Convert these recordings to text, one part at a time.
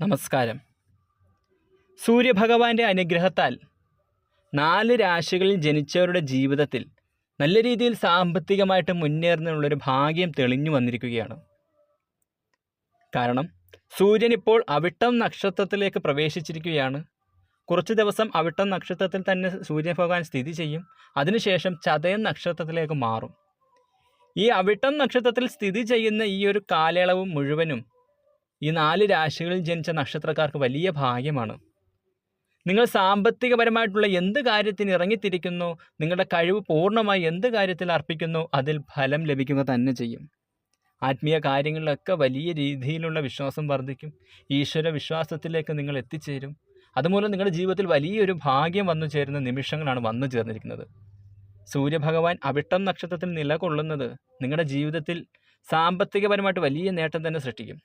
നമസ്കാരം. സൂര്യഭഗവാന്റെ അനുഗ്രഹത്താൽ നാല് രാശികളിൽ ജനിച്ചവരുടെ ജീവിതത്തിൽ നല്ല രീതിയിൽ സാമ്പത്തികമായിട്ട് മുന്നേറുന്നതിനുള്ളൊരു ഭാഗ്യം തെളിഞ്ഞു വന്നിരിക്കുകയാണ്. കാരണം സൂര്യൻ ഇപ്പോൾ അവിട്ടം നക്ഷത്രത്തിലേക്ക് പ്രവേശിച്ചിരിക്കുകയാണ്. കുറച്ച് ദിവസം അവിട്ടം നക്ഷത്രത്തിൽ തന്നെ സൂര്യഭഗവാൻ സ്ഥിതി ചെയ്യും. അതിനുശേഷം ചതയം നക്ഷത്രത്തിലേക്ക് മാറും. ഈ അവിട്ടം നക്ഷത്രത്തിൽ സ്ഥിതി ചെയ്യുന്ന ഈ ഒരു കാലയളവ് മുഴുവനും ഈ നാല് രാശികളിൽ ജനിച്ച നക്ഷത്രക്കാർക്ക് വലിയ ഭാഗ്യമാണ്. നിങ്ങൾ സാമ്പത്തികപരമായിട്ടുള്ള എന്ത് കാര്യത്തിന് ഇറങ്ങിത്തിരിക്കുന്നു നിങ്ങളുടെ കഴിവ് പൂർണമായി എന്ത് കാര്യത്തിൽ അർപ്പിക്കുന്നു അതിൽ ഫലം ലഭിക്കുക തന്നെ ചെയ്യും. ആത്മീയ കാര്യങ്ങളിലൊക്കെ വലിയ രീതിയിലുള്ള വിശ്വാസം വർദ്ധിക്കും ഈശ്വര വിശ്വാസത്തിലേക്ക് നിങ്ങൾ എത്തിച്ചേരും. അതുമൂലം നിങ്ങളുടെ ജീവിതത്തിൽ വലിയൊരു ഭാഗ്യം വന്നു ചേരുന്ന നിമിഷങ്ങളാണ് വന്നു ചേർന്നിരിക്കുന്നത്. സൂര്യഭഗവാൻ അവിട്ടം നക്ഷത്രത്തിൽ നിലകൊള്ളുന്നത് നിങ്ങളുടെ ജീവിതത്തിൽ സാമ്പത്തികപരമായിട്ട് വലിയ നേട്ടം തന്നെ സൃഷ്ടിക്കും.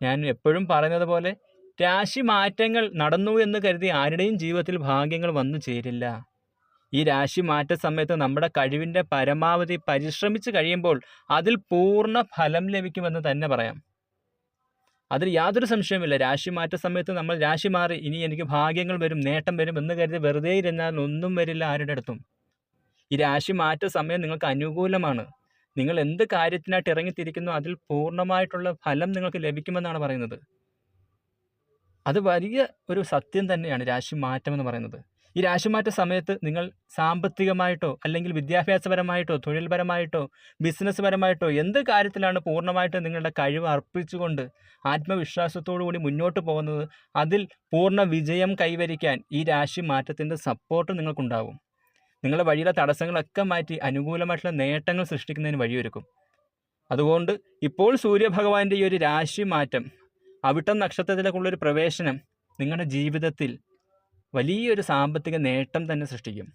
ഞാൻ എപ്പോഴും പറയുന്നത് പോലെ രാശി മാറ്റങ്ങൾ നടന്നു എന്ന് കരുതി ആരുടെയും ജീവിതത്തിൽ ഭാഗ്യങ്ങൾ വന്നു ചേരില്ല. ഈ രാശി മാറ്റ സമയത്ത് നമ്മുടെ കഴിവിന്റെ പരമാവധി പരിശ്രമിച്ച് കഴിയുമ്പോൾ അതിൽ പൂർണ ഫലം ലഭിക്കുമെന്ന് തന്നെ പറയാം. അതിൽ യാതൊരു സംശയവുമില്ല. രാശി മാറ്റ സമയത്ത് നമ്മൾ രാശി മാറി ഇനി എനിക്ക് ഭാഗ്യങ്ങൾ വരും നേട്ടം വരും എന്ന് കരുതി വെറുതെ ഇരുന്നാൽ ഒന്നും വരില്ല ആരുടെ അടുത്തും. ഈ രാശി മാറ്റ സമയം നിങ്ങൾക്ക് അനുകൂലമാണ്. നിങ്ങൾ എന്ത് കാര്യത്തിനായിട്ട് ഇറങ്ങിത്തിരിക്കുന്നു അതിൽ പൂർണമായിട്ടുള്ള ഫലം നിങ്ങൾക്ക് ലഭിക്കുമെന്നാണ് പറയുന്നത്. അത് വലിയ ഒരു സത്യം തന്നെയാണ് രാശി മാറ്റം എന്ന് പറയുന്നത്. ഈ രാശിമാറ്റ സമയത്ത് നിങ്ങൾ സാമ്പത്തികമായിട്ടോ അല്ലെങ്കിൽ വിദ്യാഭ്യാസപരമായിട്ടോ തൊഴിൽപരമായിട്ടോ ബിസിനസ് പരമായിട്ടോ എന്ത് കാര്യത്തിലാണ് പൂർണമായിട്ട് നിങ്ങളുടെ കഴിവ് അർപ്പിച്ചുകൊണ്ട് ആത്മവിശ്വാസത്തോടു കൂടി മുന്നോട്ട് പോകുന്നത് അതിൽ പൂർണ വിജയം കൈവരിക്കാൻ ഈ രാശി മാറ്റത്തിന്റെ സപ്പോർട്ട് നിങ്ങൾക്കുണ്ടാവും. നിങ്ങളുടെ വഴിയിലെ തടസ്സങ്ങളൊക്കെ മാറ്റി അനുകൂലമായിട്ടുള്ള നേട്ടങ്ങൾ സൃഷ്ടിക്കുന്നതിന് വഴിയൊരുക്കും. അതുകൊണ്ട് ഇപ്പോൾ സൂര്യഭഗവാന്റെ ഈ ഒരു രാശി മാറ്റം അവിട്ടം നക്ഷത്രത്തിലേക്കുള്ളൊരു പ്രവേശനം നിങ്ങളുടെ ജീവിതത്തിൽ വലിയൊരു സാമ്പത്തിക നേട്ടം തന്നെ സൃഷ്ടിക്കും.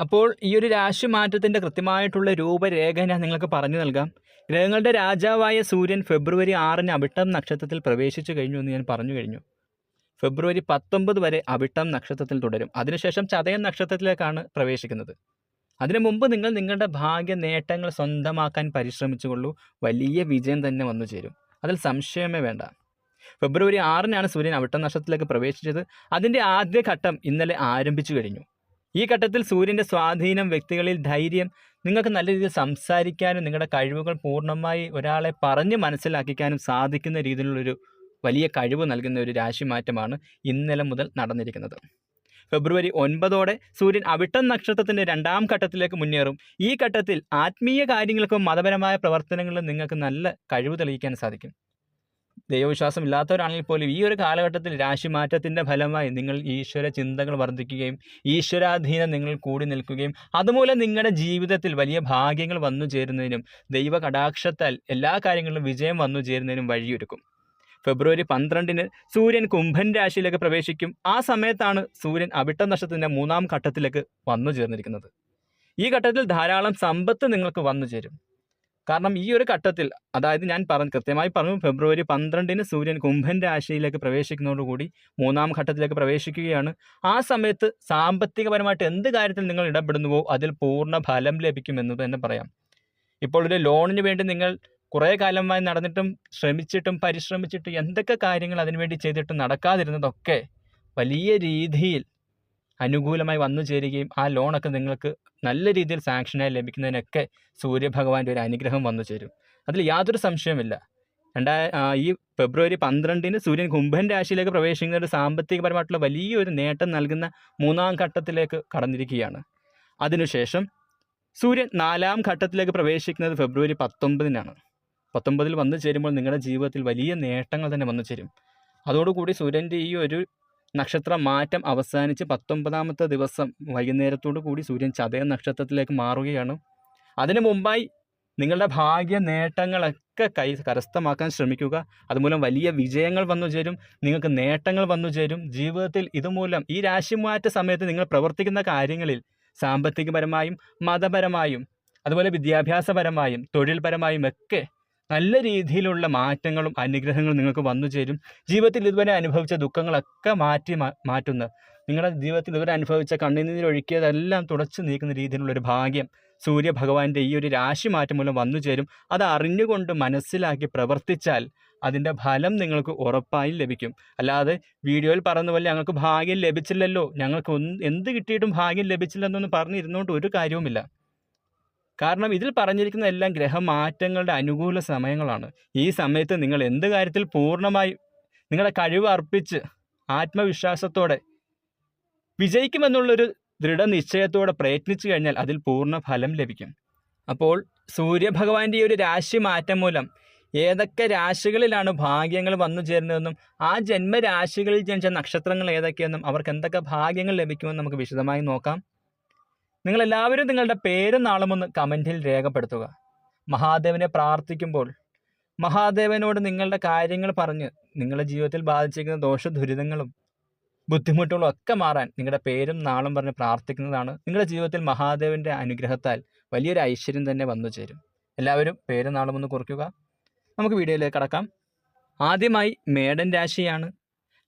അപ്പോൾ ഈ ഒരു രാശി മാറ്റത്തിന്റെ കൃത്യമായിട്ടുള്ള രൂപരേഖ ഞാൻ നിങ്ങൾക്ക് പറഞ്ഞു നൽകാം. ഗ്രഹങ്ങളുടെ രാജാവായ സൂര്യൻ ഫെബ്രുവരി ആറിന് അവിട്ടം നക്ഷത്രത്തിൽ പ്രവേശിച്ചു കഴിഞ്ഞു എന്ന് ഞാൻ പറഞ്ഞു കഴിഞ്ഞു. ഫെബ്രുവരി പത്തൊമ്പത് വരെ അവിട്ടം നക്ഷത്രത്തിൽ തുടരും. അതിനുശേഷം ചതയൻ നക്ഷത്രത്തിലേക്കാണ് പ്രവേശിക്കുന്നത്. അതിനു മുമ്പ് നിങ്ങൾ നിങ്ങളുടെ ഭാഗ്യ നേട്ടങ്ങൾ സ്വന്തമാക്കാൻ പരിശ്രമിച്ചുകൊള്ളൂ. വലിയ വിജയം തന്നെ വന്നു ചേരും. അതിൽ സംശയമേ വേണ്ട. ഫെബ്രുവരി ആറിനാണ് സൂര്യൻ അവിട്ടം നക്ഷത്രത്തിലേക്ക് പ്രവേശിച്ചത്. അതിന്റെ ആദ്യ ഘട്ടം ഇന്നലെ ആരംഭിച്ചു കഴിഞ്ഞു. ഈ ഘട്ടത്തിൽ സൂര്യന്റെ സ്വാധീനം വ്യക്തികളിൽ ധൈര്യം നിങ്ങൾക്ക് നല്ല രീതിയിൽ സംസാരിക്കാനും നിങ്ങളുടെ കഴിവുകൾ പൂർണമായി ഒരാളെ പറഞ്ഞ് മനസ്സിലാക്കിക്കാനും സാധിക്കുന്ന രീതിയിലുള്ളൊരു വലിയ കഴിവ് നൽകുന്ന ഒരു രാശിമാറ്റമാണ് ഇന്നലെ മുതൽ നടന്നിരിക്കുന്നത്. ഫെബ്രുവരി ഒൻപതോടെ സൂര്യൻ അവിട്ടം നക്ഷത്രത്തിന്റെ രണ്ടാം ഘട്ടത്തിലേക്ക് മുന്നേറും. ഈ ഘട്ടത്തിൽ ആത്മീയ കാര്യങ്ങൾക്കും മതപരമായ പ്രവർത്തനങ്ങളിലും നിങ്ങൾക്ക് നല്ല കഴിവ് തെളിയിക്കാൻ സാധിക്കും. ദൈവവിശ്വാസം ഇല്ലാത്തവരാണെങ്കിൽ പോലും ഈ ഒരു കാലഘട്ടത്തിൽ രാശിമാറ്റത്തിന്റെ ഫലമായി നിങ്ങൾ ഈശ്വര ചിന്തകൾ വർദ്ധിക്കുകയും ഈശ്വരാധീനം നിങ്ങൾ കൂടി നിൽക്കുകയും അതുമൂലം നിങ്ങളുടെ ജീവിതത്തിൽ വലിയ ഭാഗ്യങ്ങൾ വന്നു ചേരുന്നതിനും ദൈവ കടാക്ഷത്താൽ എല്ലാ കാര്യങ്ങളിലും വിജയം വന്നു ചേരുന്നതിനും വഴിയൊരുക്കും. ഫെബ്രുവരി പന്ത്രണ്ടിന് സൂര്യൻ കുംഭൻ രാശിയിലേക്ക് പ്രവേശിക്കും. ആ സമയത്താണ് സൂര്യൻ അവിട്ട നക്ഷത്രത്തിന്റെ മൂന്നാം ഘട്ടത്തിലേക്ക് വന്നു ചേർന്നിരിക്കുന്നത്. ഈ ഘട്ടത്തിൽ ധാരാളം സമ്പത്ത് നിങ്ങൾക്ക് വന്നു ചേരും. കാരണം ഈ ഒരു ഘട്ടത്തിൽ അതായത് ഞാൻ പറഞ്ഞു കൃത്യമായി പറഞ്ഞു ഫെബ്രുവരി പന്ത്രണ്ടിന് സൂര്യൻ കുംഭൻ രാശിയിലേക്ക് പ്രവേശിക്കുന്നതോടുകൂടി മൂന്നാം ഘട്ടത്തിലേക്ക് പ്രവേശിക്കുകയാണ്. ആ സമയത്ത് സാമ്പത്തികപരമായിട്ട് എന്ത് കാര്യത്തിൽ നിങ്ങൾ ഇടപെടുന്നുവോ അതിൽ പൂർണ ഫലം ലഭിക്കുമെന്ന് തന്നെ പറയാം. ഇപ്പോൾ ഒരു ലോണിന് വേണ്ടി നിങ്ങൾ കുറേ കാലമായി നടന്നിട്ടും ശ്രമിച്ചിട്ടും പരിശ്രമിച്ചിട്ടും എന്തൊക്കെ കാര്യങ്ങൾ അതിനുവേണ്ടി ചെയ്തിട്ടും നടക്കാതിരുന്നതൊക്കെ വലിയ രീതിയിൽ അനുകൂലമായി വന്നു ചേരുകയും ആ ലോണൊക്കെ നിങ്ങൾക്ക് നല്ല രീതിയിൽ സാങ്ഷനായി ലഭിക്കുന്നതിനൊക്കെ സൂര്യഭഗവാന്റെ ഒരു അനുഗ്രഹം വന്നു ചേരും. അതിൽ യാതൊരു സംശയമില്ല രണ്ടായ ഈ ഫെബ്രുവരി പന്ത്രണ്ടിന് സൂര്യൻ കുംഭൻ രാശിയിലേക്ക് പ്രവേശിക്കുന്ന ഒരു സാമ്പത്തികപരമായിട്ടുള്ള വലിയൊരു നേട്ടം നൽകുന്ന മൂന്നാം ഘട്ടത്തിലേക്ക് കടന്നിരിക്കുകയാണ്. അതിനുശേഷം സൂര്യൻ നാലാം ഘട്ടത്തിലേക്ക് പ്രവേശിക്കുന്നത് ഫെബ്രുവരി പത്തൊമ്പതിനാണ്. പത്തൊമ്പതിൽ വന്നു ചേരുമ്പോൾ നിങ്ങളുടെ ജീവിതത്തിൽ വലിയ നേട്ടങ്ങൾ തന്നെ വന്നു ചേരും. അതോടുകൂടി സൂര്യന്റെ ഈ ഒരു നക്ഷത്ര മാറ്റം അവസാനിച്ച് പത്തൊമ്പതാമത്തെ ദിവസം വൈകുന്നേരത്തോടു കൂടി സൂര്യൻ ചതയ നക്ഷത്രത്തിലേക്ക് മാറുകയാണ്. അതിനു മുമ്പായി നിങ്ങളുടെ ഭാഗ്യ നേട്ടങ്ങളൊക്കെ കൈ കരസ്ഥമാക്കാൻ ശ്രമിക്കുക. അതുമൂലം വലിയ വിജയങ്ങൾ വന്നു ചേരും നിങ്ങൾക്ക് നേട്ടങ്ങൾ വന്നു ചേരും. ജീവിതത്തിൽ ഇതുമൂലം ഈ രാശിമാറ്റ സമയത്ത് നിങ്ങൾ പ്രവർത്തിക്കുന്ന കാര്യങ്ങളിൽ സാമ്പത്തികപരമായും മതപരമായും അതുപോലെ വിദ്യാഭ്യാസപരമായും തൊഴിൽപരമായും ഒക്കെ നല്ല രീതിയിലുള്ള മാറ്റങ്ങളും അനുഗ്രഹങ്ങളും നിങ്ങൾക്ക് വന്നു ചേരും. ജീവിതത്തിൽ ഇതുവരെ അനുഭവിച്ച ദുഃഖങ്ങളൊക്കെ മാറ്റി മാറ്റുന്ന. നിങ്ങളുടെ ജീവിതത്തിൽ ഇതുവരെ അനുഭവിച്ച കണ്ണുനീരൊഴുക്കിയതെല്ലാം തുടച്ചു നീക്കുന്ന രീതിയിലുള്ള ഒരു ഭാഗ്യം സൂര്യഭഗവാന്റെ ഈ ഒരു രാശി മാറ്റം മൂലം വന്നു ചേരും. അത് അറിഞ്ഞുകൊണ്ട് മനസ്സിലാക്കി പ്രവർത്തിച്ചാൽ അതിന്റെ ഫലം നിങ്ങൾക്ക് ഉറപ്പായും ലഭിക്കും. അല്ലാതെ വീഡിയോയിൽ പറയുന്ന പോലെ ഞങ്ങൾക്ക് ഭാഗ്യം ലഭിച്ചില്ലല്ലോ. ഞങ്ങൾക്ക് എന്ത് കിട്ടിയിട്ടും ഭാഗ്യം ലഭിച്ചില്ലെന്നൊന്നും പറഞ്ഞിരുന്നുകൊണ്ട് ഒരു കാര്യവുമില്ല. കാരണം ഇതിൽ പറഞ്ഞിരിക്കുന്ന എല്ലാം ഗ്രഹമാറ്റങ്ങളുടെ അനുകൂല സമയങ്ങളാണ്. ഈ സമയത്ത് നിങ്ങൾ എന്ത് കാര്യത്തിൽ പൂർണമായി നിങ്ങളുടെ കഴിവ് അർപ്പിച്ച് ആത്മവിശ്വാസത്തോടെ വിജയിക്കുമെന്നുള്ളൊരു ദൃഢനിശ്ചയത്തോടെ പ്രയത്നിച്ചു കഴിഞ്ഞാൽ അതിൽ പൂർണ ഫലം ലഭിക്കും. അപ്പോൾ സൂര്യഭഗവാന്റെ ഒരു രാശി മാറ്റം മൂലം ഏതൊക്കെ രാശികളിലാണ് ഭാഗ്യങ്ങൾ വന്നു ചേരുന്നതെന്നും ആ ജന്മരാശികളിൽ ജനിച്ച നക്ഷത്രങ്ങൾ ഏതൊക്കെയെന്നും അവർക്ക് എന്തൊക്കെ ഭാഗ്യങ്ങൾ ലഭിക്കുമെന്ന് നമുക്ക് വിശദമായി നോക്കാം. നിങ്ങളെല്ലാവരും നിങ്ങളുടെ പേരും നാളും ഒന്ന് കമന്റിൽ രേഖപ്പെടുത്തുക. മഹാദേവനെ പ്രാർത്ഥിക്കുമ്പോൾ മഹാദേവനോട് നിങ്ങളുടെ കാര്യങ്ങൾ പറഞ്ഞ് നിങ്ങളുടെ ജീവിതത്തിൽ ബാധിച്ചിരിക്കുന്ന ദോഷ ദുരിതങ്ങളും ബുദ്ധിമുട്ടുകളും ഒക്കെ മാറാൻ നിങ്ങളുടെ പേരും നാളും പറഞ്ഞ് പ്രാർത്ഥിക്കുന്നതാണ് നിങ്ങളുടെ ജീവിതത്തിൽ മഹാദേവന്റെ അനുഗ്രഹത്താൽ വലിയൊരു ഐശ്വര്യം തന്നെ വന്നു ചേരും. എല്ലാവരും പേരും നാളും ഒന്ന് കുറിക്കുക. നമുക്ക് വീഡിയോയിലേക്ക് കടക്കാം. ആദ്യമായി മേടൻ രാശിയാണ്.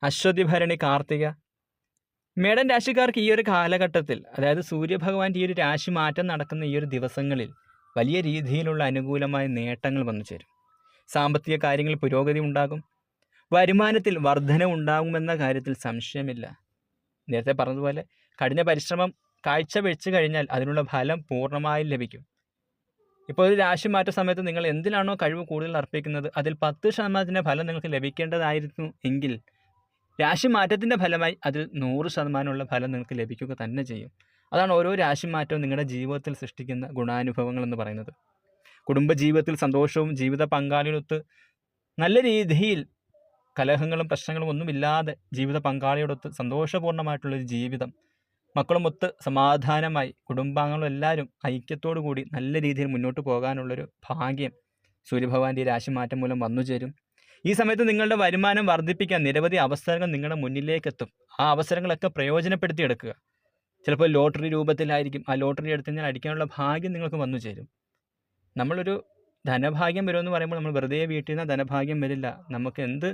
അശ്വതി ഭരണി കാർത്തിക മേടൻ രാശിക്കാർക്ക് ഈ ഒരു കാലഘട്ടത്തിൽ അതായത് സൂര്യഭഗവാന്റെ ഈ ഒരു രാശി മാറ്റം നടക്കുന്ന ഈ ഒരു ദിവസങ്ങളിൽ വലിയ രീതിയിലുള്ള അനുകൂലമായ നേട്ടങ്ങൾ വന്നു ചേരും. സാമ്പത്തിക കാര്യങ്ങളിൽ പുരോഗതി ഉണ്ടാകും. വരുമാനത്തിൽ വർധന ഉണ്ടാകുമെന്ന കാര്യത്തിൽ സംശയമില്ല. നേരത്തെ പറഞ്ഞതുപോലെ കഠിന പരിശ്രമം കാഴ്ച വെച്ച് കഴിഞ്ഞാൽ അതിനുള്ള ഫലം പൂർണമായും ലഭിക്കും. ഇപ്പോൾ ഒരു രാശി മാറ്റ സമയത്ത് നിങ്ങൾ എന്തിനാണോ കഴിവ് കൂടുതൽ അർപ്പിക്കുന്നത് അതിൽ പത്ത് ശതമാനത്തിന്റെ ഫലം നിങ്ങൾക്ക് ലഭിക്കേണ്ടതായിരുന്നു എങ്കിൽ രാശി മാറ്റത്തിന്റെ ഫലമായി അതിൽ നൂറ് ശതമാനമുള്ള ഫലം നിങ്ങൾക്ക് ലഭിക്കുക തന്നെ ചെയ്യും. അതാണ് ഓരോ രാശി മാറ്റവും നിങ്ങളുടെ ജീവിതത്തിൽ സൃഷ്ടിക്കുന്ന ഗുണാനുഭവങ്ങൾ എന്ന് പറയുന്നത്. കുടുംബജീവിതത്തിൽ സന്തോഷവും ജീവിത പങ്കാളിയോടൊത്ത് നല്ല രീതിയിൽ കലഹങ്ങളും പ്രശ്നങ്ങളും ഒന്നുമില്ലാതെ ജീവിത പങ്കാളിയോടൊത്ത് സന്തോഷപൂർണമായിട്ടുള്ളൊരു ജീവിതം. മക്കളുമൊത്ത് സമാധാനമായി കുടുംബാംഗങ്ങളും എല്ലാവരും ഐക്യത്തോടു കൂടി നല്ല രീതിയിൽ മുന്നോട്ട് പോകാനുള്ളൊരു ഭാഗ്യം സൂര്യഭഗവാന്റെ രാശി രാശിമാറ്റം മൂലം വന്നു ചേരും ഈ സമയത്ത് നിങ്ങളുടെ വരുമാനം വർദ്ധിപ്പിക്കാൻ നിരവധി അവസരങ്ങൾ നിങ്ങളുടെ മുന്നിലേക്ക് എത്തും ആ അവസരങ്ങളൊക്കെ പ്രയോജനപ്പെടുത്തിയെടുക്കുക ചിലപ്പോൾ ലോട്ടറി രൂപത്തിലായിരിക്കും. ആ ലോട്ടറി എടുത്തു കഴിഞ്ഞാൽ അടിക്കാനുള്ള ഭാഗ്യം നിങ്ങൾക്ക് വന്നു ചേരും. നമ്മളൊരു ധനഭാഗ്യം വരുമെന്ന് പറയുമ്പോൾ നമ്മൾ വെറുതെ വീട്ടിൽ നിന്ന് ധനഭാഗ്യം വരില്ല. നമുക്ക് എന്ത്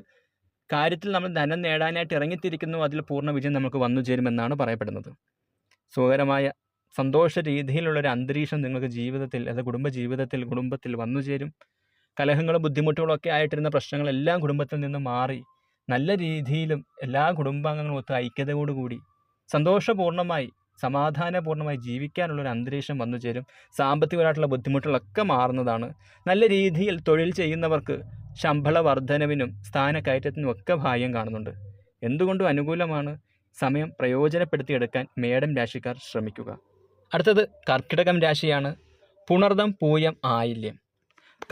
കാര്യത്തിൽ നമ്മൾ ധനം നേടാനായിട്ട് ഇറങ്ങിത്തിരിക്കുന്നു അതിൽ പൂർണ വിജയം നമുക്ക് വന്നു ചേരുമെന്നാണ് പറയപ്പെടുന്നത്. സുഖകരമായ സന്തോഷ രീതിയിലുള്ളൊരു അന്തരീക്ഷം നിങ്ങൾക്ക് ജീവിതത്തിൽ അത് കുടുംബ ജീവിതത്തിൽ കുടുംബത്തിൽ വന്നു ചേരും. കലഹങ്ങളും ബുദ്ധിമുട്ടുകളും ഒക്കെ ആയിട്ടിരുന്ന പ്രശ്നങ്ങളെല്ലാം കുടുംബത്തിൽ നിന്ന് മാറി നല്ല രീതിയിലും എല്ലാ കുടുംബാംഗങ്ങളും ഒത്ത് ഐക്യതയോടുകൂടി സന്തോഷപൂർണമായി സമാധാനപൂർണമായി ജീവിക്കാനുള്ളൊരു അന്തരീക്ഷം വന്നു ചേരും. സാമ്പത്തികമായിട്ടുള്ള ബുദ്ധിമുട്ടുകളൊക്കെ മാറുന്നതാണ്. നല്ല രീതിയിൽ തൊഴിൽ ചെയ്യുന്നവർക്ക് ശമ്പള വർധനവിനും സ്ഥാനക്കയറ്റത്തിനും ഒക്കെ ഭാഗ്യം കാണുന്നുണ്ട്. എന്തുകൊണ്ടും അനുകൂലമാണ് സമയം പ്രയോജനപ്പെടുത്തിയെടുക്കാൻ മേടം രാശിക്കാർ ശ്രമിക്കുക. അടുത്തത് കർക്കിടകം രാശിയാണ്. പുണർദം പൂയം ആയില്യം.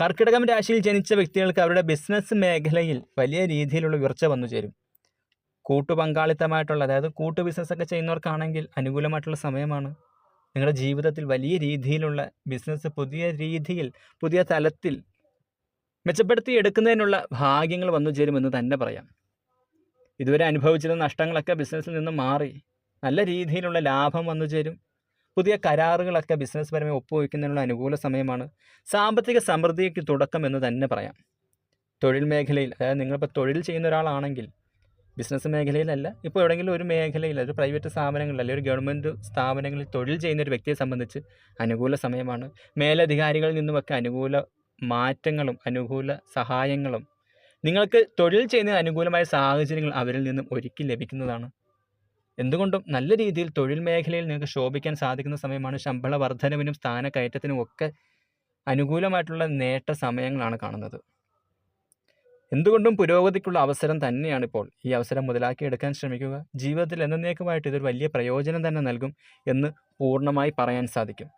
കർക്കിടകം രാശിയിൽ ജനിച്ച വ്യക്തികൾക്ക് അവരുടെ ബിസിനസ് മേഖലയിൽ വലിയ രീതിയിലുള്ള ഉയർച്ച വന്നു ചേരും. കൂട്ടു പങ്കാളിത്തമായിട്ടുള്ള അതായത് കൂട്ടു ബിസിനസ്സൊക്കെ ചെയ്യുന്നവർക്കാണെങ്കിൽ അനുകൂലമായിട്ടുള്ള സമയമാണ്. നിങ്ങളുടെ ജീവിതത്തിൽ വലിയ രീതിയിലുള്ള ബിസിനസ് പുതിയ രീതിയിൽ പുതിയ തലത്തിൽ മെച്ചപ്പെടുത്തി എടുക്കുന്നതിനുള്ള ഭാഗ്യങ്ങൾ വന്നു ചേരുമെന്ന് തന്നെ പറയാം. ഇതുവരെ അനുഭവിച്ചിരുന്ന നഷ്ടങ്ങളൊക്കെ ബിസിനസ്സിൽ നിന്ന് മാറി. നല്ല രീതിയിലുള്ള ലാഭം വന്നു ചേരും. പുതിയ കരാറുകളൊക്കെ ബിസിനസ് പരമായി ഒപ്പുവയ്ക്കുന്നതിനുള്ള അനുകൂല സമയമാണ്. സാമ്പത്തിക സമൃദ്ധിക്ക് തുടക്കം എന്ന് തന്നെ പറയാം. തൊഴിൽ മേഖലയിൽ അതായത് നിങ്ങളിപ്പോൾ തൊഴിൽ ചെയ്യുന്ന ഒരാളാണെങ്കിൽ ബിസിനസ് മേഖലയിലല്ല ഇപ്പോൾ എവിടെയെങ്കിലും ഒരു മേഖലയിൽ ഒരു പ്രൈവറ്റ് സ്ഥാപനങ്ങളിൽ അല്ലെങ്കിൽ ഒരു ഗവൺമെന്റ് സ്ഥാപനങ്ങളിൽ തൊഴിൽ ചെയ്യുന്ന ഒരു വ്യക്തിയെ സംബന്ധിച്ച് അനുകൂല സമയമാണ്. മേലധികാരികളിൽ നിന്നുമൊക്കെ അനുകൂല മാറ്റങ്ങളും അനുകൂല സഹായങ്ങളും നിങ്ങൾക്ക് തൊഴിൽ ചെയ്യുന്ന അനുകൂലമായ സാഹചര്യങ്ങൾ അവരിൽ നിന്നും ഒരുക്കി ലഭിക്കുന്നതാണ്. എന്തുകൊണ്ടും നല്ല രീതിയിൽ തൊഴിൽ മേഖലയിൽ നിങ്ങൾക്ക് ശോഭിക്കാൻ സാധിക്കുന്ന സമയമാണ് ശമ്പള വർധനവിനും സ്ഥാനക്കയറ്റത്തിനും ഒക്കെ അനുകൂലമായിട്ടുള്ള നേട്ട സമയങ്ങളാണ് കാണുന്നത്. എന്തുകൊണ്ടും പുരോഗതിക്കുള്ള അവസരം തന്നെയാണ് ഇപ്പോൾ ഈ അവസരം മുതലാക്കിയെടുക്കാൻ ശ്രമിക്കുക. ജീവിതത്തിൽ എന്നേക്കുമായിട്ട് ഇതൊരു വലിയ പ്രയോജനം തന്നെ നൽകും എന്ന് പൂർണമായി പറയാൻ സാധിക്കും.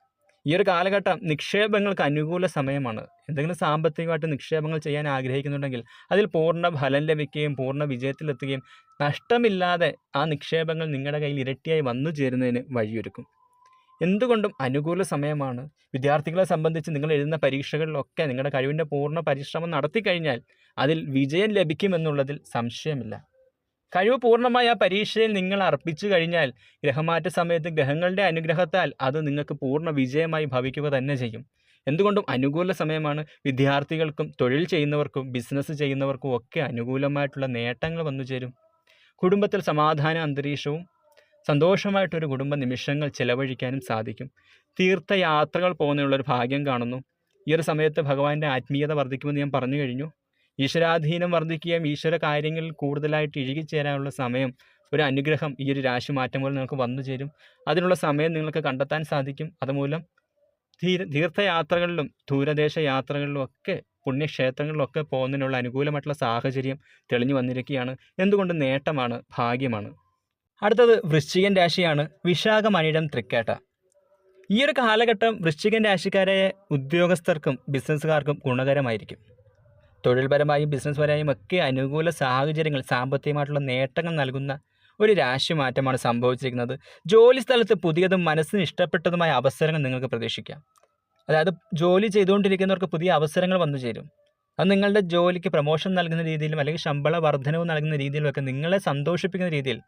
ഈ ഒരു കാലഘട്ടം നിക്ഷേപങ്ങൾക്ക് അനുകൂല സമയമാണ്. എന്തെങ്കിലും സാമ്പത്തികമായിട്ട് നിക്ഷേപങ്ങൾ ചെയ്യാൻ ആഗ്രഹിക്കുന്നുണ്ടെങ്കിൽ അതിൽ പൂർണ ഫലം ലഭിക്കുകയും പൂർണ വിജയത്തിലെത്തുകയും നഷ്ടമില്ലാതെ ആ നിക്ഷേപങ്ങൾ നിങ്ങളുടെ കയ്യിൽ ഇരട്ടിയായി വന്നു ചേരുന്നതിന് വഴിയൊരുക്കും. എന്തുകൊണ്ടും അനുകൂല സമയമാണ്. വിദ്യാർത്ഥികളെ സംബന്ധിച്ച് നിങ്ങൾ എഴുതുന്ന പരീക്ഷകളിലൊക്കെ നിങ്ങളുടെ കഴിവിന്റെ പൂർണ പരിശ്രമം നടത്തിക്കഴിഞ്ഞാൽ അതിൽ വിജയം ലഭിക്കുമെന്നുള്ളതിൽ സംശയമില്ല. കഴിവ് പൂർണമായി ആ പരീക്ഷയിൽ നിങ്ങൾ അർപ്പിച്ചു കഴിഞ്ഞാൽ ഗ്രഹമാറ്റ സമയത്ത് ഗ്രഹങ്ങളുടെ അനുഗ്രഹത്താൽ അത് നിങ്ങൾക്ക് പൂർണ വിജയമായി ഭവിക്കുക തന്നെ ചെയ്യും. എന്തുകൊണ്ടും അനുകൂല സമയമാണ്. വിദ്യാർത്ഥികൾക്കും തൊഴിൽ ചെയ്യുന്നവർക്കും ബിസിനസ് ചെയ്യുന്നവർക്കും ഒക്കെ അനുകൂലമായിട്ടുള്ള നേട്ടങ്ങൾ വന്നു ചേരും. കുടുംബത്തിൽ സമാധാന അന്തരീക്ഷവും സന്തോഷമായിട്ടൊരു കുടുംബ നിമിഷങ്ങൾ ചിലവഴിക്കാനും സാധിക്കും. തീർത്ഥയാത്രകൾ പോകുന്നതിനുള്ളൊരു ഭാഗ്യം കാണുന്നു. ഈ ഒരു സമയത്ത് ഭഗവാന്റെ ആത്മീയത വർദ്ധിക്കുമെന്ന് ഞാൻ പറഞ്ഞു കഴിഞ്ഞു. ഈശ്വരാധീനം വർദ്ധിക്കുകയും ഈശ്വര കാര്യങ്ങളിൽ കൂടുതലായിട്ട് ഇഴുകിച്ചേരാനുള്ള സമയം ഒരു അനുഗ്രഹം ഈ ഒരു രാശി മാറ്റം പോലെ നിങ്ങൾക്ക് വന്നു ചേരും. അതിനുള്ള സമയം നിങ്ങൾക്ക് കണ്ടെത്താൻ സാധിക്കും. അതുമൂലം തീര തീർത്ഥയാത്രകളിലും ദൂരദേശ യാത്രകളിലും ഒക്കെ പുണ്യക്ഷേത്രങ്ങളിലൊക്കെ പോകുന്നതിനുള്ള അനുകൂലമായിട്ടുള്ള സാഹചര്യം തെളിഞ്ഞു വന്നിരിക്കുകയാണ്. എന്തുകൊണ്ട് നേട്ടമാണ് ഭാഗ്യമാണ്? അടുത്തത് വൃശ്ചികൻ രാശിയാണ് വിശാഖമണിടം തൃക്കേട്ട. ഈ ഒരു കാലഘട്ടം വൃശ്ചികൻ രാശിക്കാരായ ഉദ്യോഗസ്ഥർക്കും ബിസിനസ്സുകാർക്കും ഗുണകരമായിരിക്കും. തൊഴിൽപരമായും ബിസിനസ് പരമായും ഒക്കെ അനുകൂല സാഹചര്യങ്ങൾ സാമ്പത്തികമായിട്ടുള്ള നേട്ടങ്ങൾ നൽകുന്ന ഒരു രാശി മാറ്റമാണ് സംഭവിച്ചിരിക്കുന്നത്. ജോലി സ്ഥലത്ത് പുതിയതും മനസ്സിന് ഇഷ്ടപ്പെട്ടതുമായ അവസരങ്ങൾ നിങ്ങൾക്ക് പ്രതീക്ഷിക്കാം. അതായത് ജോലി ചെയ്തുകൊണ്ടിരിക്കുന്നവർക്ക് പുതിയ അവസരങ്ങൾ വന്നു ചേരും. അത് നിങ്ങളുടെ ജോലിക്ക് പ്രമോഷൻ നൽകുന്ന രീതിയിലും അല്ലെങ്കിൽ ശമ്പള വർധനവ് നൽകുന്ന രീതിയിലുമൊക്കെ നിങ്ങളെ സന്തോഷിപ്പിക്കുന്ന രീതിയിൽ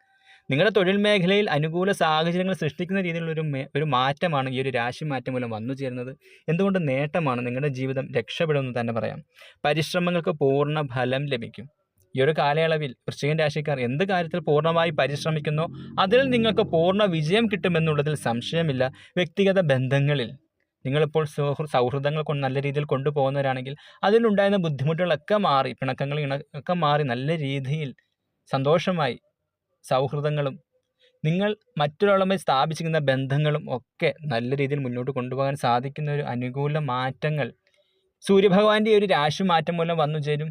നിങ്ങളുടെ തൊഴിൽ മേഖലയിൽ അനുകൂല സാഹചര്യങ്ങൾ സൃഷ്ടിക്കുന്ന രീതിയിലുള്ള ഒരു ഒരു മാറ്റമാണ് ഈ ഒരു രാശി മാറ്റം മൂലം വന്നു ചേരുന്നത്. എന്തുകൊണ്ട് നേട്ടമാണ് നിങ്ങളുടെ ജീവിതം രക്ഷപ്പെടുമെന്ന് തന്നെ പറയാം. പരിശ്രമങ്ങൾക്ക് പൂർണ ഫലം ലഭിക്കും. ഈ ഒരു കാലയളവിൽ വൃശ്ചികൻ രാശിക്കാർ എന്ത് കാര്യത്തിൽ പൂർണമായി പരിശ്രമിക്കുന്നോ അതിൽ നിങ്ങൾക്ക് പൂർണ വിജയം കിട്ടുമെന്നുള്ളതിൽ സംശയമില്ല. വ്യക്തിഗത ബന്ധങ്ങളിൽ നിങ്ങളിപ്പോൾ സൗഹൃ സൗഹൃദങ്ങൾ കൊണ്ട് നല്ല രീതിയിൽ കൊണ്ടുപോകുന്നവരാണെങ്കിൽ അതിലുണ്ടായിരുന്ന ബുദ്ധിമുട്ടുകളൊക്കെ മാറി പിണക്കങ്ങൾ മാറി നല്ല രീതിയിൽ സന്തോഷമായി സൗഹൃദങ്ങളും നിങ്ങൾ മറ്റൊരാളുമായി സ്ഥാപിച്ചിരിക്കുന്ന ബന്ധങ്ങളും ഒക്കെ നല്ല രീതിയിൽ മുന്നോട്ട് കൊണ്ടുപോകാൻ സാധിക്കുന്ന ഒരു അനുകൂല മാറ്റങ്ങൾ. സൂര്യഭഗവാന്റെ ഒരു രാശി മാറ്റം മൂലം വന്നു ചേരും.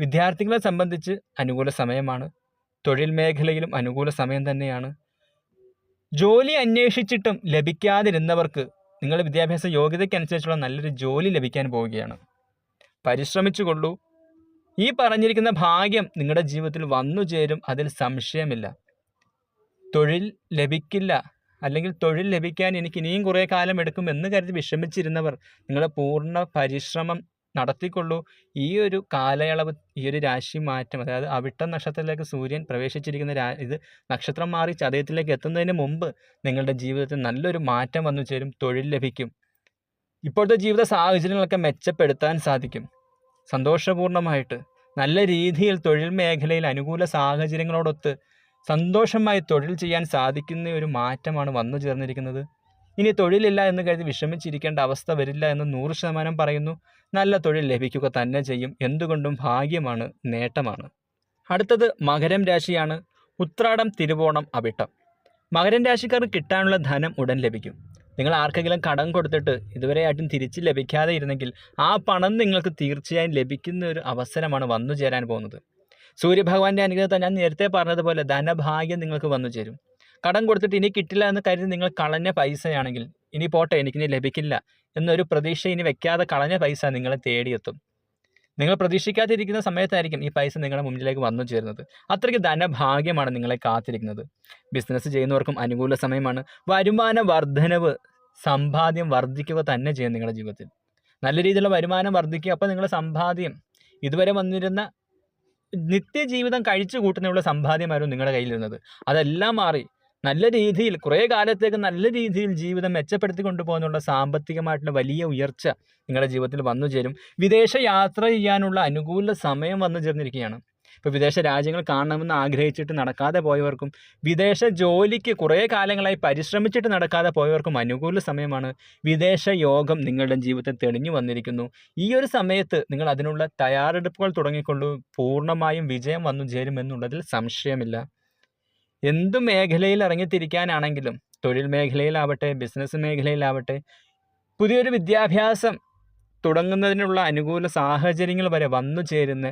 വിദ്യാർത്ഥികളെ സംബന്ധിച്ച് അനുകൂല സമയമാണ്. തൊഴിൽ മേഖലയിലും അനുകൂല സമയം തന്നെയാണ്. ജോലി അന്വേഷിച്ചിട്ടും ലഭിക്കാതിരുന്നവർക്ക് നിങ്ങളുടെ വിദ്യാഭ്യാസ യോഗ്യതയ്ക്കനുസരിച്ചുള്ള നല്ലൊരു ജോലി ലഭിക്കാൻ പോവുകയാണ്. പരിശ്രമിച്ചുകൊള്ളൂ. ഈ പറഞ്ഞിരിക്കുന്ന ഭാഗ്യം നിങ്ങളുടെ ജീവിതത്തിൽ വന്നു ചേരും അതിൽ സംശയമില്ല. തൊഴിൽ ലഭിക്കില്ല അല്ലെങ്കിൽ തൊഴിൽ ലഭിക്കാൻ എനിക്ക് ഇനിയും കുറേ കാലം എടുക്കും എന്ന് കരുതി വിഷമിച്ചിരുന്നവർ നിങ്ങളുടെ പൂർണ പരിശ്രമം നടത്തിക്കൊള്ളൂ. ഈ ഒരു കാലയളവ് ഈ ഒരു രാശി മാറ്റം അതായത് അവിട്ട നക്ഷത്രത്തിലേക്ക് സൂര്യൻ പ്രവേശിച്ചിരിക്കുന്ന രാ ഇത് നക്ഷത്രം മാറി ചതയത്തിലേക്ക് എത്തുന്നതിന് മുമ്പ് നിങ്ങളുടെ ജീവിതത്തിൽ നല്ലൊരു മാറ്റം വന്നു ചേരും തൊഴിൽ ലഭിക്കും. ഇപ്പോഴത്തെ ജീവിത സാഹചര്യങ്ങളൊക്കെ മെച്ചപ്പെടുത്താൻ സാധിക്കും. സന്തോഷപൂർണമായിട്ട് നല്ല രീതിയിൽ തൊഴിൽ മേഖലയിൽ അനുകൂല സാഹചര്യങ്ങളോടൊത്ത് സന്തോഷമായി തൊഴിൽ ചെയ്യാൻ സാധിക്കുന്ന ഒരു മാറ്റമാണ് വന്നു ചേർന്നിരിക്കുന്നത്. ഇനി തൊഴിലില്ല എന്ന് കരുതി വിഷമിച്ചിരിക്കേണ്ട അവസ്ഥ വരില്ല എന്ന് നൂറ് ശതമാനം പറയുന്നു. നല്ല തൊഴിൽ ലഭിക്കുക തന്നെ ചെയ്യും. എന്തുകൊണ്ടും ഭാഗ്യമാണ് നേട്ടമാണ്. അടുത്തത് മകരം രാശിയാണ്. ഉത്രാടം തിരുവോണം അവിട്ടം. മകരം രാശിക്കാർക്ക് കിട്ടാനുള്ള ധനം ഉടൻ ലഭിക്കും. നിങ്ങൾ ആർക്കെങ്കിലും കടം കൊടുത്തിട്ട് ഇതുവരെയായിട്ടും തിരിച്ച് ലഭിക്കാതെ ഇരുന്നെങ്കിൽ ആ പണം നിങ്ങൾക്ക് തീർച്ചയായും ലഭിക്കുന്ന ഒരു അവസരമാണ് വന്നു ചേരാൻ പോകുന്നത്. സൂര്യഭഗവാന്റെ അനുഗ്രഹത്തെ ഞാൻ നേരത്തെ പറഞ്ഞതുപോലെ ധനഭാഗ്യം നിങ്ങൾക്ക് വന്നു ചേരും. കടം കൊടുത്തിട്ട് ഇനി കിട്ടില്ല എന്ന് കരുതി നിങ്ങൾ കളഞ്ഞ പൈസയാണെങ്കിൽ ഇനി പോട്ടെ എനിക്കിനി ലഭിക്കില്ല എന്നൊരു പ്രതീക്ഷ ഇനി വെക്കാതെ കളഞ്ഞ പൈസ നിങ്ങളെ തേടിയെത്തും. നിങ്ങൾ പ്രതീക്ഷിക്കാതിരിക്കുന്ന സമയത്തായിരിക്കും ഈ പൈസ നിങ്ങളുടെ മുന്നിലേക്ക് വന്നു ചേരുന്നത്. അത്രയ്ക്ക് ധനഭാഗ്യമാണ് നിങ്ങളെ കാത്തിരിക്കുന്നത്. ബിസിനസ് ചെയ്യുന്നവർക്കും അനുകൂല സമയമാണ്. വരുമാന വർധനവ് സമ്പാദ്യം വർദ്ധിക്കുക തന്നെ ചെയ്യും നിങ്ങളുടെ ജീവിതത്തിൽ. നല്ല രീതിയിലുള്ള വരുമാനം വർദ്ധിക്കുക അപ്പോൾ നിങ്ങളുടെ സമ്പാദ്യം ഇതുവരെ വന്നിരുന്ന നിത്യജീവിതം കഴിച്ചു കൂട്ടുന്നതിനുള്ള സമ്പാദ്യമായിരുന്നു നിങ്ങളുടെ കയ്യിലിരുന്നത്. അതെല്ലാം മാറി നല്ല രീതിയിൽ കുറേ കാലത്തേക്ക് നല്ല രീതിയിൽ ജീവിതം മെച്ചപ്പെടുത്തി കൊണ്ടുപോകാനുള്ള സാമ്പത്തികമായിട്ടുള്ള വലിയ ഉയർച്ച നിങ്ങളുടെ ജീവിതത്തിൽ വന്നു ചേരും. വിദേശ യാത്ര ചെയ്യാനുള്ള അനുകൂല സമയം വന്നു ചേർന്നിരിക്കുകയാണ്. ഇപ്പോൾ വിദേശ രാജ്യങ്ങൾ കാണണമെന്ന് ആഗ്രഹിച്ചിട്ട് നടക്കാതെ പോയവർക്കും വിദേശ ജോലിക്ക് കുറേ കാലങ്ങളായി പരിശ്രമിച്ചിട്ട് നടക്കാതെ പോയവർക്കും അനുകൂല സമയമാണ് വിദേശ യോഗം നിങ്ങളുടെ ജീവിതത്തിൽ തെളിഞ്ഞു വന്നിരിക്കുന്നു. ഈ ഒരു സമയത്ത് നിങ്ങൾ അതിനുള്ള തയ്യാറെടുപ്പുകൾ തുടങ്ങിക്കൊണ്ടു പൂർണമായും വിജയം വന്നു ചേരുമെന്നുള്ളതിൽ സംശയമില്ല. എന്ത് മേഖലയിൽ ഇറങ്ങിത്തിരിക്കാനാണെങ്കിലും തൊഴിൽ മേഖലയിലാവട്ടെ ബിസിനസ് മേഖലയിലാവട്ടെ പുതിയൊരു വിദ്യാഭ്യാസം തുടങ്ങുന്നതിനുള്ള അനുകൂല സാഹചര്യങ്ങൾ വരെ വന്നു ചേരുന്ന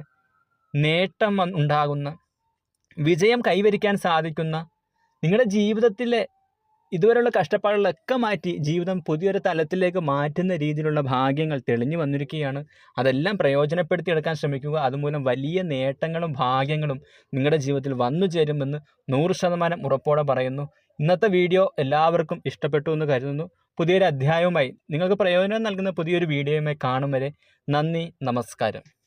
നേട്ടം ഉണ്ടാകുന്ന വിജയം കൈവരിക്കാൻ സാധിക്കുന്ന നിങ്ങളുടെ ജീവിതത്തിലെ ഇതുവരെയുള്ള കഷ്ടപ്പാടുകളൊക്കെ മാറ്റി ജീവിതം പുതിയൊരു തലത്തിലേക്ക് മാറ്റുന്ന രീതിയിലുള്ള ഭാഗ്യങ്ങൾ തെളിഞ്ഞു വന്നിരിക്കുകയാണ്. അതെല്ലാം പ്രയോജനപ്പെടുത്തിയെടുക്കാൻ ശ്രമിക്കുക. അതുമൂലം വലിയ നേട്ടങ്ങളും ഭാഗ്യങ്ങളും നിങ്ങളുടെ ജീവിതത്തിൽ വന്നു ചേരുമെന്ന് നൂറ് ശതമാനം ഉറപ്പോടെ പറയുന്നു. ഇന്നത്തെ വീഡിയോ എല്ലാവർക്കും ഇഷ്ടപ്പെട്ടു എന്ന് കരുതുന്നു. പുതിയൊരു അധ്യായവുമായി നിങ്ങൾക്ക് പ്രയോജനം നൽകുന്ന പുതിയൊരു വീഡിയോയുമായി കാണും വരെ. നന്ദി നമസ്കാരം.